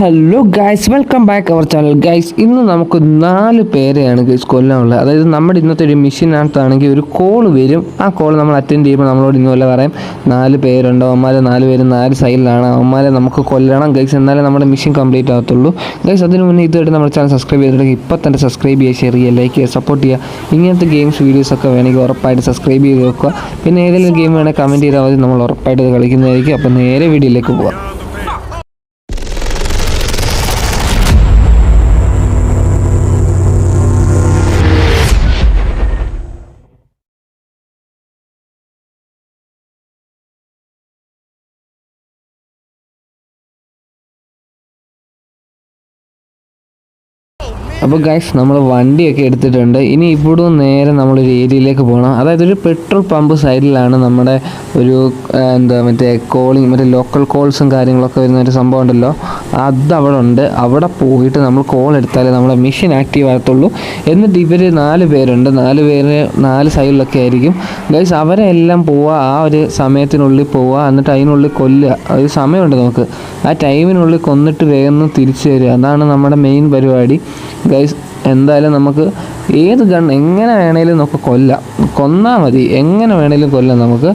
Hello guys welcome back our channel guys ഇന്ന് നമുക്ക് നാല് പേരെയാണ് ഗൈസ് കൊല്ലാനുള്ളത്. അതായത് നമ്മുടെ ഇന്നത്തെ ഒരു മിഷീനകത്താണെങ്കിൽ ഒരു കോൾ വരും. ആ കോൾ നമ്മൾ അറ്റൻഡ് ചെയ്യുമ്പോൾ നമ്മളോട് ഇന്ന് വല്ല പറയാം. നാല് പേരുണ്ട്? അവന്മാരെ നാല് പേര് നാല് സൈഡിലാണ് അവന്മാരെ നമുക്ക് കൊല്ലണം. ഗൈസ് എന്നാലേ നമ്മുടെ മിഷൻ കംപ്ലീറ്റ് ആകത്തുള്ളൂ ഗൈസ് അതിന് മുന്നേ ഇതുവരെ നമ്മുടെ ചാനൽ സബ്സ്ക്രൈബ് ചെയ്തിട്ടുണ്ടെങ്കിൽ ഇപ്പം തന്നെ സബ്സ്ക്രൈബ് ചെയ്യുക ഷെയർ ചെയ്യുക ലൈക്ക് ചെയ്യുക സപ്പോർട്ട് ചെയ്യുക. ഇങ്ങനത്തെ ഗെയിംസ് വീഡിയോസ് ഒക്കെ വേണമെങ്കിൽ ഉറപ്പായിട്ട് സബ്സ്ക്രൈബ് ചെയ്ത് വെക്കുക. പിന്നെ ഏതെങ്കിലും ഗെയിം വേണമെങ്കിൽ കമന്റ് ചെയ്താൽ മതി. നമ്മൾ ഉറപ്പായിട്ട് ഇത് കളിക്കുന്നതായിരിക്കും. അപ്പോൾ നേരെ വീഡിയോയിലേക്ക് പോകാം അപ്പോൾ ഗൈസ് നമ്മൾ വണ്ടിയൊക്കെ എടുത്തിട്ടുണ്ട്. ഇനി ഇവിടെ നേരെ നമ്മളൊരു ഏരിയയിലേക്ക് പോകണം അതായത് ഒരു പെട്രോൾ പമ്പ് സൈഡിലാണ് നമ്മുടെ ഒരു എന്താ മറ്റേ കോളിങ് മറ്റേ ലോക്കൽ കോൾസും കാര്യങ്ങളൊക്കെ വരുന്ന ഒരു സംഭവം ഉണ്ടല്ലോ. അത് അവിടെ ഉണ്ട്. അവിടെ പോയിട്ട് നമ്മൾ കോൾ എടുത്താലേ നമ്മുടെ മെഷീൻ ആക്റ്റീവ് ആകത്തുള്ളൂ. എന്നിട്ട് ഇവർ നാല് പേരുണ്ട്. നാല് പേര് നാല് സൈഡിലൊക്കെ ആയിരിക്കും. ഗൈസ് അവരെ എല്ലാം പോവുക ആ ഒരു സമയത്തിനുള്ളിൽ പോവുക എന്നിട്ട് അതിനുള്ളിൽ കൊല്ലുക. ഒരു സമയമുണ്ട് നമുക്ക്. ആ ടൈമിനുള്ളിൽ കൊന്നിട്ട് വേഗം തിരിച്ചു വരിക. അതാണ് നമ്മുടെ മെയിൻ പരിപാടി. ഗൈസ് എന്തായാലും നമുക്ക് ഏത് ഗൺ എങ്ങനെ വേണേലും നമുക്ക് കൊല്ലാം. കൊന്നാൽ മതി. എങ്ങനെ വേണേലും കൊല്ലാം നമുക്ക്.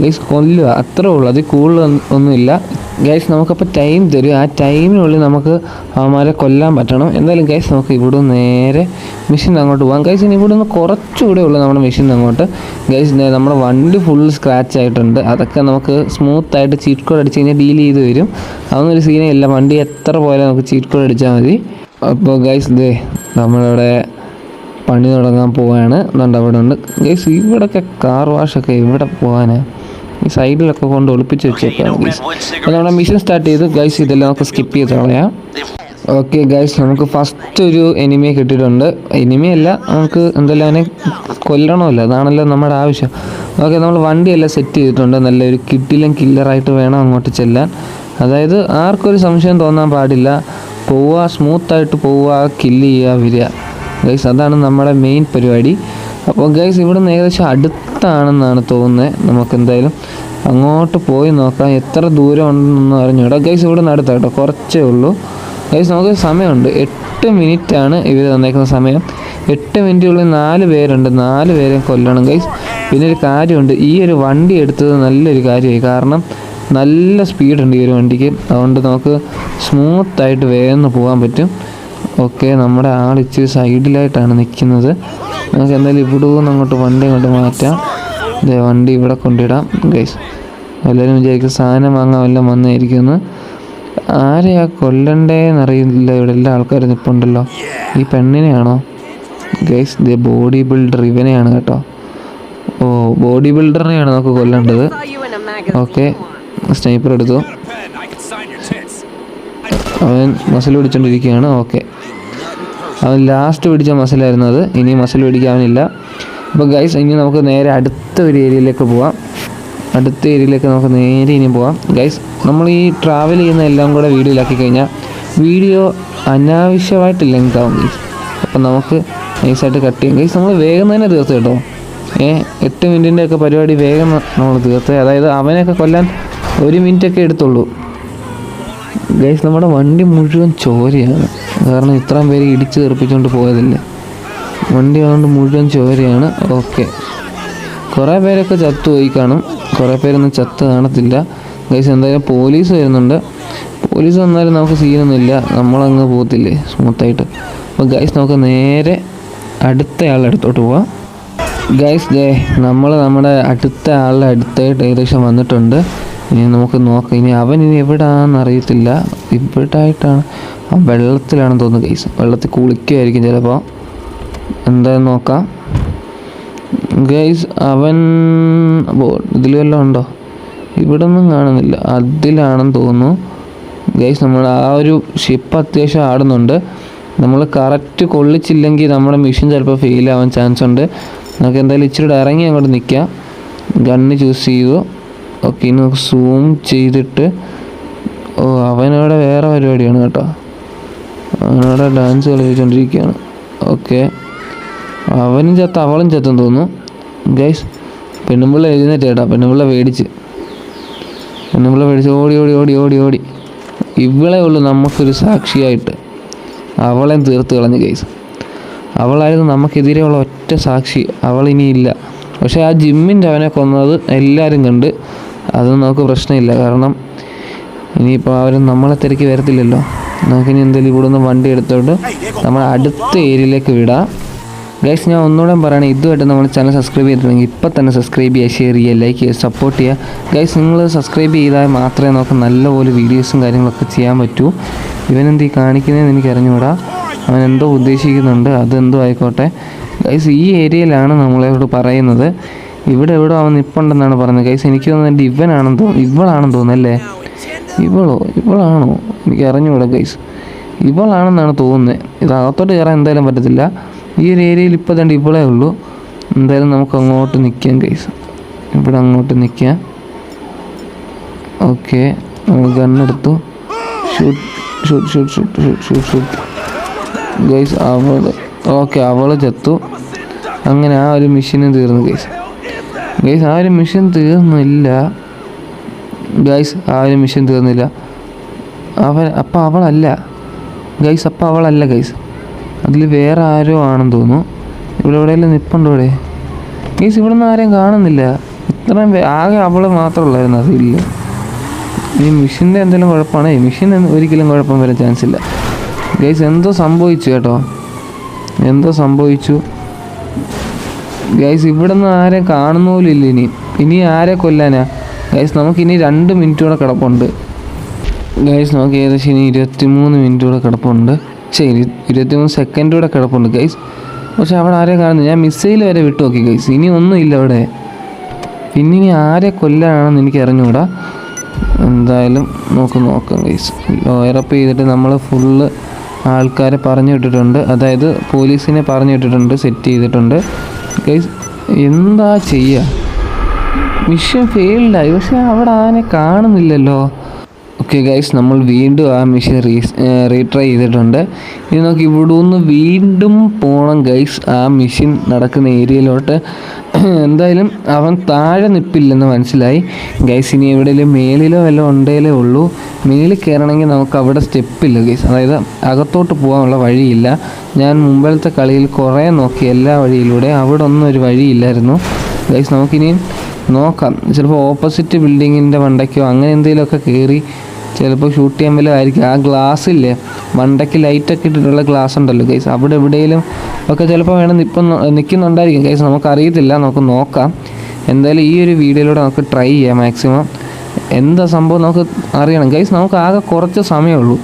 ഗൈസ് കൊല്ലുക. അത്രേ ഉള്ളൂ. അത് കൂടുതൽ ഒന്നും- ഒന്നുമില്ല. ഗൈസ് നമുക്കപ്പോൾ ടൈം തരും. ആ ടൈമിനുള്ളിൽ നമുക്ക് അവന്മാരെ കൊല്ലാൻ പറ്റണം. എന്തായാലും ഗൈസ് നമുക്ക് ഇവിടെ നേരെ മെഷീൻ അങ്ങോട്ട് പോകാം ഗൈസ് ഇനി ഇവിടെ നിന്ന് കുറച്ചുകൂടെ ഉള്ളൂ നമ്മുടെ മെഷീൻ അങ്ങോട്ട്. ഗൈസ് നമ്മുടെ വണ്ടി ഫുൾ സ്ക്രാച്ച് ആയിട്ടുണ്ട്. അതൊക്കെ നമുക്ക് സ്മൂത്ത് ആയിട്ട് ചീറ്റ് കോഡ് അടിച്ച് കഴിഞ്ഞാൽ ഡീൽ ചെയ്ത് വരും. അതൊന്നും ഒരു സീനേ ഇല്ല. വണ്ടി എത്ര പോലെ നമുക്ക് ചീറ്റ് കോഡ് അടിച്ചാൽ മതി. അപ്പോൾ ഗൈസ് ദേ നമ്മളിവിടെ പണി തുടങ്ങാൻ പോവുകയാണ് എന്നുണ്ട് അവിടെ ഉണ്ട്. ഗൈസ് ഇവിടൊക്കെ കാർ വാഷൊക്കെ ഇവിടെ പോകാനാ ഈ സൈഡിലൊക്കെ കൊണ്ട് ഒളിപ്പിച്ച് വെച്ചേക്കാണ് ഗൈസ് അപ്പോൾ നമ്മുടെ മിഷൻ സ്റ്റാർട്ട് ചെയ്തു ഗൈസ് ഇതെല്ലാം നമുക്ക് സ്കിപ്പ് ചെയ്ത് കളയാം. ഓക്കെ ഗൈസ് നമുക്ക് ഫസ്റ്റ് ഒരു എനിമിയെ കിട്ടിയിട്ടുണ്ട്. എനിമിയല്ല നമുക്ക് എന്തെല്ലാം അവനെ കൊല്ലണമല്ലോ അതാണല്ലോ നമ്മുടെ ആവശ്യം. ഓക്കെ നമ്മൾ വണ്ടിയെല്ലാം സെറ്റ് ചെയ്തിട്ടുണ്ട്. നല്ലൊരു കിട്ടിലും കില്ലറായിട്ട് വേണം അങ്ങോട്ട് ചെല്ലാൻ. അതായത് ആർക്കൊരു സംശയം തോന്നാൻ പാടില്ല. പോവുക സ്മൂത്തായിട്ട് പോവുക കില്ല് ചെയ്യുക വരിക. ഗൈസ് അതാണ് നമ്മുടെ മെയിൻ പരിപാടി. അപ്പോൾ ഗൈസ് ഇവിടെ നിന്ന് ഏകദേശം അടുത്താണെന്നാണ് തോന്നുന്നത് നമുക്ക് എന്തായാലും അങ്ങോട്ട് പോയി നോക്കാം. എത്ര ദൂരം ഉണ്ടെന്നൊന്നും അറിഞ്ഞൂടാ. ഗൈസ് ഇവിടെ നിന്ന് അടുത്ത കേട്ടോ കുറച്ചേ ഉള്ളൂ. ഗൈസ് നമുക്ക് സമയമുണ്ട്. എട്ട് മിനിറ്റ് ആണ് ഇവർ തന്നേക്കുന്ന സമയം. എട്ട് മിനിറ്റിനുള്ളിൽ നാല് പേരുണ്ട്. നാല് പേരെ കൊല്ലണം ഗൈസ് പിന്നെ ഒരു കാര്യമുണ്ട്. ഈ ഒരു വണ്ടി എടുത്തത് നല്ലൊരു കാര്യമായി. കാരണം നല്ല സ്പീഡുണ്ട് ഈ ഒരു വണ്ടിക്ക്. അതുകൊണ്ട് നമുക്ക് സ്മൂത്തായിട്ട് വേഗം പോകാൻ പറ്റും. ഓക്കെ നമ്മുടെ ആൾ ഇച്ചിരി സൈഡിലായിട്ടാണ് നിൽക്കുന്നത്. നമുക്ക് എന്തായാലും ഇവിടെ നിന്ന് അങ്ങോട്ട് വണ്ടി അങ്ങോട്ട് മാറ്റാം. ദേ വണ്ടി ഇവിടെ കൊണ്ടിടാം ഗൈസ് എല്ലാവരും വിചാരിക്കും സാധനം വാങ്ങാൻ വല്ലതും വന്നായിരിക്കുമെന്ന്. ആരെയാ കൊല്ലണ്ടേന്നറിയില്ല ഇവിടെ എല്ലാ ആൾക്കാരും നിൽപ്പുണ്ടല്ലോ ഈ പെണ്ണിനെയാണോ? ഗൈസ് ദേ ബോഡി ബിൽഡർ ഇവനെയാണ് കേട്ടോ. ഓ ബോഡി ബിൽഡറിനെയാണ് നമുക്ക് കൊല്ലേണ്ടത്. ഓക്കെ. സ്നൈപ്പർ എടുത്തു. അവൻ മസിൽ പിടിച്ചോണ്ടിരിക്കുകയാണ്. ഓക്കെ. അവൻ ലാസ്റ്റ് പിടിച്ച മസിലായിരുന്നു അത്. ഇനി മസിൽ പിടിക്കാനില്ല. അപ്പോൾ ഗൈസ് ഇനി നമുക്ക് നേരെ അടുത്ത ഒരു ഏരിയയിലേക്ക് പോവാം. അടുത്ത ഏരിയയിലേക്ക് നമുക്ക് നേരെ ഇനി പോവാം. ഗൈസ് നമ്മൾ ഈ ട്രാവൽ ചെയ്യുന്ന എല്ലാം കൂടെ വീഡിയോയിലാക്കി കഴിഞ്ഞാൽ വീഡിയോ അനാവശ്യമായിട്ട് ലെങ്ത് ആവും ഗൈസ് അപ്പം നമുക്ക് നൈസായിട്ട് കട്ട് ചെയ്യും. ഗൈസ് നമ്മൾ വേഗം തന്നെ തീർത്ത് കേട്ടോ. ഏഹ് എട്ട് മിനിറ്റിന്റെ ഒക്കെ പരിപാടി വേഗം നമ്മൾ തീർത്ത്. അതായത് അവനെയൊക്കെ കൊല്ലാൻ ഒരു മിനിറ്റ് ഒക്കെ എടുത്തുള്ളൂ. ഗൈസ് നമ്മുടെ വണ്ടി മുഴുവൻ ചോരയാണ്. കാരണം ഇത്രയും പേര് ഇടിച്ച് തെറിപ്പിച്ചുകൊണ്ട് പോയതല്ലേ. വണ്ടി അതുകൊണ്ട് മുഴുവൻ ചോരയാണ്. ഓക്കെ കുറേ പേരൊക്കെ ചത്തു പോയി കാണും. കുറേ പേരൊന്നും ചത്ത് കാണത്തില്ല. ഗൈസ് എന്തായാലും പോലീസ് വരുന്നുണ്ട്. പോലീസ് വന്നാലും നമുക്ക് സീനൊന്നുമില്ല നമ്മളങ്ങ് പോകത്തില്ലേ സ്മൂത്തായിട്ട് അപ്പോൾ ഗൈസ് നമുക്ക് നേരെ അടുത്ത ആളുടെ അടുത്തോട്ട് പോവാം. ഗൈസ് ഗേ നമ്മൾ നമ്മുടെ അടുത്ത ആളുടെ അടുത്തായിട്ട് ഏകദേശം വന്നിട്ടുണ്ട്. ഇനി നമുക്ക് നോക്കാം. ഇനി അവൻ ഇനി എവിടാണെന്ന് അറിയത്തില്ല. ഇവിടായിട്ടാണ്. ആ വെള്ളത്തിലാണെന്ന് തോന്നുന്നു കേസ് വെള്ളത്തിൽ കുളിക്കുമായിരിക്കും ചിലപ്പോൾ എന്തായാലും നോക്കാം. ഗൈസ് അവൻ ഇതിൽ വല്ലതും ഉണ്ടോ? ഇവിടെ ഒന്നും കാണുന്നില്ല. അതിലാണെന്ന് തോന്നുന്നു. ഗൈസ് നമ്മൾ ആ ഒരു ഷിപ്പ് അത്യാവശ്യം ആടുന്നുണ്ട്. നമ്മൾ കറക്റ്റ് കൊള്ളിച്ചില്ലെങ്കിൽ നമ്മുടെ മിഷൻ ചിലപ്പോൾ ഫെയിലാവാൻ ചാൻസ് ഉണ്ട്. നമുക്ക് എന്തായാലും ഇച്ചിരി ഇറങ്ങി അങ്ങോട്ട് നിൽക്കാം ഗണ്ണ് ചൂസ് ചെയ്തു. ഓക്കെ ഇനി സൂം ചെയ്തിട്ട് ഓ അവനവിടെ വേറെ പരിപാടിയാണ് കേട്ടോ. അവനവിടെ ഡാൻസ് കളിച്ചുകൊണ്ടിരിക്കുകയാണ് ഓക്കെ അവനും ചത്ത അവളും ചത്തെന്ന് തോന്നുന്നു. ഗൈസ് പെണ്ണുമ്പിള്ള എഴുന്നേറ്റ് കേട്ടോ. പെണ്ണുമ്പിള്ള പേടിച്ച്. പെണ്ണുമ്പിള്ള പേടിച്ച് ഓടി ഓടി ഓടി ഓടി ഓടി. ഇവളെ ഉള്ളൂ നമുക്കൊരു സാക്ഷിയായിട്ട്. അവളെയും തീർത്ത് കളഞ്ഞു ഗൈസ് അവളായിരുന്നു നമുക്കെതിരെയുള്ള ഒറ്റ സാക്ഷി. അവളിനിയില്ല പക്ഷേ ആ ജിമ്മിന്റെ അവനെ കൊന്നത് എല്ലാവരും കണ്ട് അതൊന്നും നമുക്ക് പ്രശ്നമില്ല. കാരണം ഇനിയിപ്പോൾ അവർ നമ്മളെ തിരക്കി വരത്തില്ലല്ലോ. നമുക്കിനി എന്തെങ്കിലും ഇവിടെ നിന്ന് വണ്ടി എടുത്തോണ്ട് നമ്മൾ അടുത്ത ഏരിയയിലേക്ക് വിടാം. ഗൈസ് ഞാൻ ഒന്നുകൂടെ പറയണേ ഇതുമായിട്ട് നമ്മൾ ചാനൽ സബ്സ്ക്രൈബ് ചെയ്തിട്ടുണ്ടെങ്കിൽ ഇപ്പം തന്നെ സബ്സ്ക്രൈബ് ചെയ്യുക ഷെയർ ചെയ്യുക ലൈക്ക് ചെയ്യുക സപ്പോർട്ട് ചെയ്യുക. ഗൈസ് നിങ്ങൾ സബ്സ്ക്രൈബ് ചെയ്താൽ മാത്രമേ നമുക്ക് നല്ലപോലെ വീഡിയോസും കാര്യങ്ങളൊക്കെ ചെയ്യാൻ പറ്റൂ. ഇവനെന്ത് കാണിക്കുന്നതെന്ന് എനിക്ക് അറിഞ്ഞുകൂടാ. അവൻ എന്തോ ഉദ്ദേശിക്കുന്നുണ്ട് അതെന്തോ ആയിക്കോട്ടെ. ഗൈസ് ഈ ഏരിയയിലാണ് നമ്മളോട് പറയുന്നത്. ഇവിടെ എവിടെ അവൻ നിപ്പുണ്ടെന്നാണ് പറഞ്ഞത് കൈസ് എനിക്ക് തോന്നുന്നത് എന്റെ ഇവനാണെന്ന് തോന്നുന്നു. ഇവളാണെന്ന് തോന്നുന്നല്ലേ ഇവളോ? ഇവളാണോ? എനിക്ക് അറിഞ്ഞുകൂടാ കൈസ് ഇവളാണെന്നാണ് തോന്നുന്നത്. ഇത് അകത്തോട്ട് കയറാൻ എന്തായാലും പറ്റത്തില്ല. ഈ ഒരു ഏരിയയിൽ ഇപ്പോൾ തന്നെ ഇവളേ ഉള്ളൂ. എന്തായാലും നമുക്ക് അങ്ങോട്ട് നിൽക്കാം കൈസ് ഇവിടെ അങ്ങോട്ട് നിൽക്കാം ഓക്കെ. നമ്മൾ ഗണ്ണെടുത്തു shoot shoot shoot shoot guys അവൾ ഓക്കെ അവൾ ചത്തു. അങ്ങനെ ആ ഒരു മിഷനും തീർന്നു ഗൈസ്. ഗൈസ് ആ ഒരു മിഷൻ തീർന്നില്ല. ഗൈസ് ആ ഒരു മിഷൻ തീർന്നില്ല. അവൻ അപ്പം അവളല്ല. ഗൈസ് അപ്പം അവളല്ല ഗൈസ് അതിൽ വേറെ ആരോ ആണെന്ന് തോന്നുന്നു. ഇവിടെ എവിടെയെല്ലാം നിൽപ്പുണ്ടോ ഇവിടെ? ഗൈസ് ഇവിടെ നിന്ന് ആരെയും കാണുന്നില്ല. ഇത്രയും ആകെ അവൾ മാത്രമുള്ളായിരുന്നു അതില്ല ഈ മിഷീന്റെ എന്തെങ്കിലും കുഴപ്പമാണ്? ഈ മിഷീൻ ഒരിക്കലും കുഴപ്പം വരാൻ ചാൻസ് ഇല്ല. ഗൈസ് എന്തോ സംഭവിച്ചു കേട്ടോ. എന്തോ സംഭവിച്ചു. ഗൈസ് ഇവിടെ നിന്ന് ആരെ കാണുന്ന പോലും ഇല്ല ഇനി. ഇനി ആരെ കൊല്ലാനാ? ഗൈസ് നമുക്ക് ഇനി രണ്ട് മിനിറ്റ് കൂടെ കിടപ്പുണ്ട്. ഗൈസ് നമുക്ക് ഏകദേശം ഇനി ഇരുപത്തിമൂന്ന് മിനിറ്റ് കൂടെ കിടപ്പുണ്ട് ശരി ഇരുപത്തിമൂന്ന് സെക്കൻഡ് കൂടെ കിടപ്പുണ്ട് ഗൈസ് പക്ഷെ അവിടെ ആരെ കാണുന്നു ഞാൻ മിസൈൽ വരെ വിട്ടു നോക്കി ഗൈസ് ഇനി ഒന്നും ഇല്ല അവിടെ. പിന്നെ ഇനി ആരെ കൊല്ലാനാണെന്ന് എനിക്ക് അറിഞ്ഞുകൂടാ എന്തായാലും നമുക്ക് നോക്കാം ഗൈസ് ലോയറപ്പ് ചെയ്തിട്ട് നമ്മൾ ഫുള്ള് ആൾക്കാരെ പറഞ്ഞു വിട്ടിട്ടുണ്ട്. അതായത് പോലീസിനെ പറഞ്ഞു വിട്ടിട്ടുണ്ട് സെറ്റ് ചെയ്തിട്ടുണ്ട്. ഗൈസ് എന്താ ചെയ്യുക മിഷൻ ഫെയിൽഡായി പക്ഷെ അവിടെ ആനെ കാണുന്നില്ലല്ലോ. ഓക്കെ ഗൈസ് നമ്മൾ വീണ്ടും ആ മെഷീൻ റീ റീട്രൈ ചെയ്തിട്ടുണ്ട്. ഇനി നമുക്ക് ഇവിടെ നിന്ന് വീണ്ടും പോകണം ഗൈസ് ആ മെഷീൻ നടക്കുന്ന ഏരിയയിലോട്ട്. എന്തായാലും അവൻ താഴെ നിൽപ്പില്ലെന്ന് മനസ്സിലായി. ഗൈസ് ഇനി എവിടെയെങ്കിലും മേലിലോ വല്ലതും ഉണ്ടേലേ ഉള്ളൂ. മേലിൽ കയറണമെങ്കിൽ നമുക്ക് അവിടെ സ്റ്റെപ്പില്ല ഗൈസ് അതായത് അകത്തോട്ട് പോകാനുള്ള വഴിയില്ല. ഞാൻ മുമ്പിലത്തെ കളിയിൽ കുറേ നോക്കി എല്ലാ വഴിയിലൂടെ. അവിടെ ഒന്നും ഒരു വഴിയില്ലായിരുന്നു. ഗൈസ് നമുക്കിനിയും നോക്കാം. ചിലപ്പോൾ ഓപ്പോസിറ്റ് ബിൽഡിങ്ങിന്റെ മണ്ടയ്ക്കോ അങ്ങനെ എന്തെങ്കിലുമൊക്കെ കയറി ചിലപ്പോൾ ഷൂട്ട് ചെയ്യാൻ വല്ലതും ആയിരിക്കും. ആ ഗ്ലാസ് ഇല്ലേ? മണ്ടയ്ക്ക് ലൈറ്റൊക്കെ ഇട്ടിട്ടുള്ള ഗ്ലാസ് ഉണ്ടല്ലോ ഗൈസ് അവിടെ എവിടെയെങ്കിലും ഒക്കെ ചിലപ്പോൾ വേണം ഇപ്പം നിൽക്കുന്നുണ്ടായിരിക്കും ഗൈസ് നമുക്കറിയത്തില്ല. നമുക്ക് നോക്കാം. എന്തായാലും ഈ ഒരു വീഡിയോയിലൂടെ നമുക്ക് ട്രൈ ചെയ്യാം മാക്സിമം എന്താ സംഭവം നമുക്ക് അറിയണം. ഗൈസ് നമുക്ക് ആകെ കുറച്ച് സമയമുള്ളൂ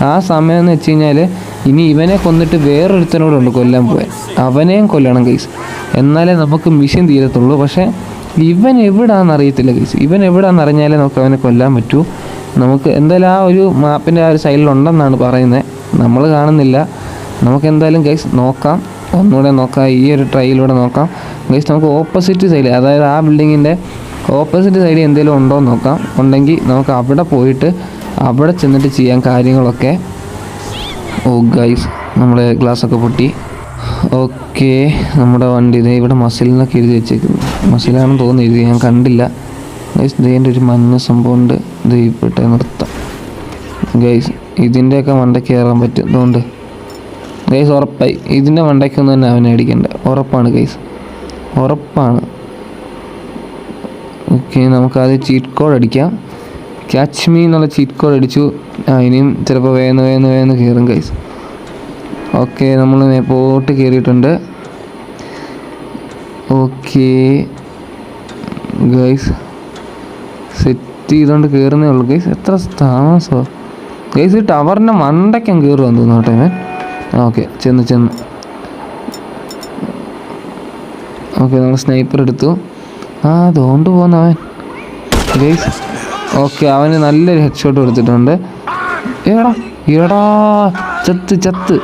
ആ സമയം എന്ന് വെച്ച് കഴിഞ്ഞാൽ ഇനി ഇവനെ കൊന്നിട്ട് വേറൊരുത്തനോടുണ്ട് കൊല്ലാൻ പോയാൽ അവനെയും കൊല്ലണം ഗൈസ് എന്നാലേ നമുക്ക് മിഷൻ തീരത്തുള്ളൂ. പക്ഷേ ഇവൻ എവിടാന്ന് അറിയത്തില്ല ഗൈസ്. ഇവൻ എവിടാന്ന് അറിഞ്ഞാലേ നമുക്ക് അവനെ കൊല്ലാൻ പറ്റൂ. നമുക്ക് എന്തായാലും ആ ഒരു മാപ്പിന്റെ ആ ഒരു സൈഡിൽ ഉണ്ടെന്നാണ് പറയുന്നത് നമ്മൾ കാണുന്നില്ല. നമുക്ക് എന്തായാലും ഗൈസ് നോക്കാം. ഒന്നുകൂടെ നോക്കാം. ഈ ഒരു ട്രൈയിലൂടെ നോക്കാം. ഗൈസ് നമുക്ക് ഓപ്പോസിറ്റ് സൈഡ് അതായത് ആ ബിൽഡിങ്ങിന്റെ ഓപ്പോസിറ്റ് സൈഡിൽ എന്തെങ്കിലും ഉണ്ടോ എന്ന് നോക്കാം. ഉണ്ടെങ്കിൽ നമുക്ക് അവിടെ പോയിട്ട് അവിടെ ചെന്നിട്ട് ചെയ്യാൻ കാര്യങ്ങളൊക്കെ. ഓ ഗൈസ് നമ്മൾ ഗ്ലാസ്സൊക്കെ പൊട്ടി. ഓക്കെ നമ്മുടെ വണ്ടി ഇതേ ഇവിടെ മസിലിനൊക്കെ എഴുതി വെച്ചേക്കുന്നു. മസിലാണെന്ന് തോന്നുന്നു എഴുതി. ഞാൻ കണ്ടില്ല. ഗൈസ് ഇതിന്റെ ഒരു മഞ്ഞ സംഭവം ഉണ്ട്. ഇത് ഇപ്പോട്ടെ നിർത്താം. ഗൈസ് ഇതിന്റെയൊക്കെ മണ്ടയ്ക്ക് കയറാൻ പറ്റും. അതുകൊണ്ട് ഗൈസ് ഉറപ്പായി. ഇതിന്റെ മണ്ടയ്ക്കൊന്നും തന്നെ അവനെ അടിക്കണ്ട. ഉറപ്പാണ് ഗൈസ് ഉറപ്പാണ്. ഓക്കെ നമുക്ക് ആദ്യം ചീറ്റ് കോഡ് അടിക്കാം. ക്യാച്ച് മീ എന്നുള്ള ചീറ്റ് കോഡ് അടിച്ചു. ഇനിയും ചിലപ്പോൾ വേന്ന് വേന്ന് വേന്ന് കയറും ഗൈസ് ഓക്കെ നമ്മൾ മേപ്പോട്ട് കയറിയിട്ടുണ്ട് ഓക്കെ. ഗൈസ് സെറ്റ് ചെയ്തുകൊണ്ട് കയറുന്നേ ഉള്ളൂ. ഗൈസ് എത്ര താമസമോ ഗൈസ് ഈ ടവറിന്റെ മണ്ടയ്ക്കാൻ കയറുമെന്ന് തോന്നുന്നു കേട്ടോ ഞാൻ ഓക്കെ ചെന്ന് ചെന്ന്. ഓക്കെ നമ്മൾ സ്നൈപ്പർ എടുത്തു. ആ അതുകൊണ്ട് അവൻ. ഗൈസ് ഓക്കെ അവന് നല്ലൊരു ഹെഡ് ഷോട്ട് കൊടുത്തിട്ടുണ്ട്. എടാ എടാ ചത്ത് ചത്ത്.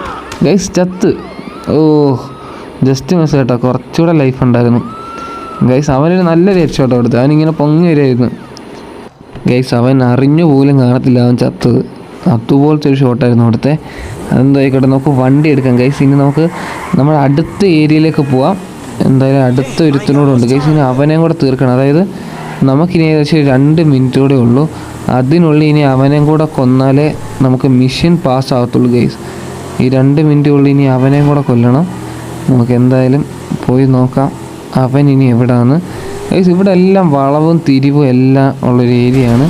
ഗൈസ് ചത്ത്. ഓ ജസ്റ്റ് മിസ് കേട്ടോ കുറച്ചുകൂടെ ലൈഫ് ഉണ്ടായിരുന്നു. ഗൈസ് അവനൊരു നല്ലൊരു ഹെഡ് ഷോട്ട് കൊടുത്തു. അവനിങ്ങനെ പൊങ്ങി വരുമായിരുന്നു ഗൈസ് അവൻ അറിഞ്ഞു പോലും കാണത്തില്ല അവൻ ചത്തത്. അതുപോലത്തെ ഒരു ഷോട്ടായിരുന്നു അവിടുത്തെ. അതെന്തായിക്കോട്ടെ നമുക്ക് വണ്ടി എടുക്കാം. ഗൈസ് ഇനി നമുക്ക് നമ്മുടെ അടുത്ത ഏരിയയിലേക്ക് പോവാം. എന്തായാലും അടുത്ത ഒരുത്തിനോടുണ്ട് ഗൈസ് ഇനി അവനെയും കൂടെ തീർക്കണം. അതായത് നമുക്കിനി ഏകദേശം രണ്ട് മിനിറ്റ് കൂടെ ഉള്ളൂ. അതിനുള്ളിൽ ഇനി അവനെയും കൂടെ കൊന്നാലേ നമുക്ക് മിഷൻ പാസ് ആകത്തുള്ളൂ ഗൈസ് ഈ രണ്ട് മിനിറ്റുള്ളിൽ ഇനി അവനെയും കൂടെ കൊല്ലണം. നമുക്ക് എന്തായാലും പോയി നോക്കാം. അവൻ ഇനി എവിടാന്ന്. ഇവിടെ എല്ലാം വളവും തിരിവും എല്ലാം ഉള്ളൊരു ഏരിയയാണ്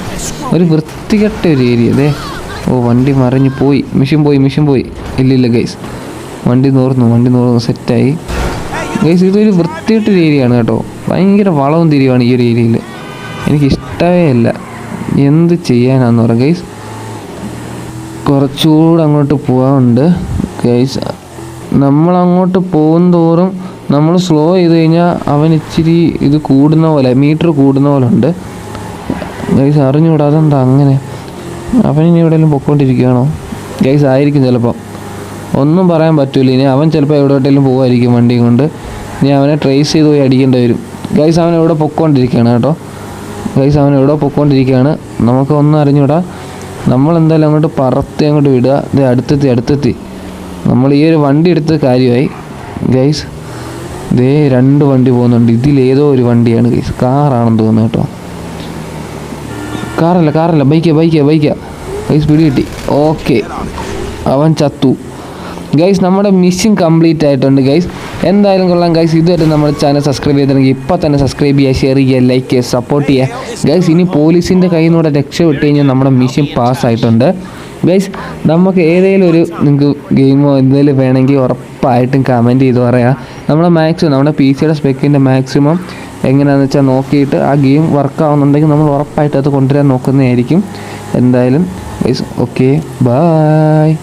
ഒരു വൃത്തികെട്ട ഒരു ഏരിയ അതെ ഓ വണ്ടി മറിഞ്ഞു പോയി. മിഷൻ പോയി മിഷൻ പോയി. ഇല്ലില്ല ഗൈസ് വണ്ടി നോർന്നു വണ്ടി നോർന്നു സെറ്റായി ഗൈസ് ഇതൊരു വൃത്തികെട്ടൊരു ഏരിയ ആണ് കേട്ടോ. ഭയങ്കര വളവും തിരിവാണ് ഈ ഒരു ഏരിയയിൽ എനിക്ക് ഇഷ്ടമേ അല്ല. എന്ത് ചെയ്യാനാന്ന് പറയാം ഗൈസ് കുറച്ചുകൂടെ അങ്ങോട്ട് പോകാറുണ്ട് ഗൈസ് നമ്മൾ അങ്ങോട്ട് പോകും തോറും നമ്മൾ സ്ലോ ചെയ്ത് കഴിഞ്ഞാൽ അവൻ ഇച്ചിരി ഇത് കൂടുന്ന പോലെ മീറ്റർ കൂടുന്ന പോലെ ഉണ്ട്. ഗൈസ് അറിഞ്ഞുകൂടാ അതെന്താ അങ്ങനെ? അവൻ ഇനി എവിടെയെങ്കിലും പൊക്കോണ്ടിരിക്കുകയാണോ? ഗൈസ് ആയിരിക്കും ചിലപ്പോൾ ഒന്നും പറയാൻ പറ്റൂല. ഇനി അവൻ ചിലപ്പോൾ എവിടെയെങ്കിലും പോകുമായിരിക്കും വണ്ടിയും കൊണ്ട്. ഇനി അവനെ ട്രേസ് ചെയ്ത് പോയി അടിക്കേണ്ടി വരും. ഗൈസ് അവൻ എവിടെ പൊക്കോണ്ടിരിക്കുകയാണ് കേട്ടോ? ഗൈസ് അവൻ എവിടെ പൊക്കോണ്ടിരിക്കുകയാണ്? നമുക്ക് ഒന്നും അറിഞ്ഞൂടാ. നമ്മൾ എന്തായാലും അങ്ങോട്ട് പറത്തി അങ്ങോട്ട് വിടുക. ഇത് അടുത്തെത്തി അടുത്തെത്തി. നമ്മൾ ഈ ഒരു വണ്ടി എടുത്ത കാര്യമായി. ഗൈസ് ഇതേ രണ്ട് വണ്ടി പോകുന്നുണ്ട്. ഇതിലേതോ ഒരു വണ്ടിയാണ് ഗൈസ് കാറാണെന്ന് തോന്നുന്നു കേട്ടോ. കാറല്ല കാറല്ല. ബൈക്കാ ബൈക്കാ ബൈക്കാ. ഗൈസ് പിടി കിട്ടി. ഓക്കെ അവൻ ചത്തു. ഗൈസ് നമ്മുടെ മിഷൻ കംപ്ലീറ്റ് ആയിട്ടുണ്ട് ഗൈസ് എന്തായാലും കൊള്ളാം. ഗൈസ് ഇതുവരെ നമ്മുടെ ചാനൽ സബ്സ്ക്രൈബ് ചെയ്തിട്ടുണ്ടെങ്കിൽ ഇപ്പോൾ തന്നെ സബ്സ്ക്രൈബ് ചെയ്യുക ഷെയർ ചെയ്യുക ലൈക്ക് ചെയ്യുക സപ്പോർട്ട് ചെയ്യുക. ഗൈസ് ഇനി പോലീസിന്റെ കയ്യിൽ നിന്നൂടെ രക്ഷപ്പെട്ട് കഴിഞ്ഞാൽ നമ്മുടെ മിഷൻ പാസ്സായിട്ടുണ്ട് ഗൈസ് നമുക്ക് ഏതെങ്കിലും ഒരു നിങ്ങൾക്ക് ഗെയിമോ എന്തെങ്കിലും വേണമെങ്കിൽ ഉറപ്പായിട്ടും കമന്റ് ചെയ്ത് പറയാം. നമ്മുടെ മാക്സിമം നമ്മുടെ പി സിയുടെ സ്പെക്കിന്റെ മാക്സിമം എങ്ങനെയാണെന്ന് വെച്ചാൽ നോക്കിയിട്ട് ആ ഗെയിം വർക്ക് ആവുന്നുണ്ടെങ്കിൽ നമ്മൾ ഉറപ്പായിട്ട് അത് കൊണ്ടുവരാൻ നോക്കുന്നതായിരിക്കും. എന്തായാലും ഗൈസ് ഓക്കെ ബായ്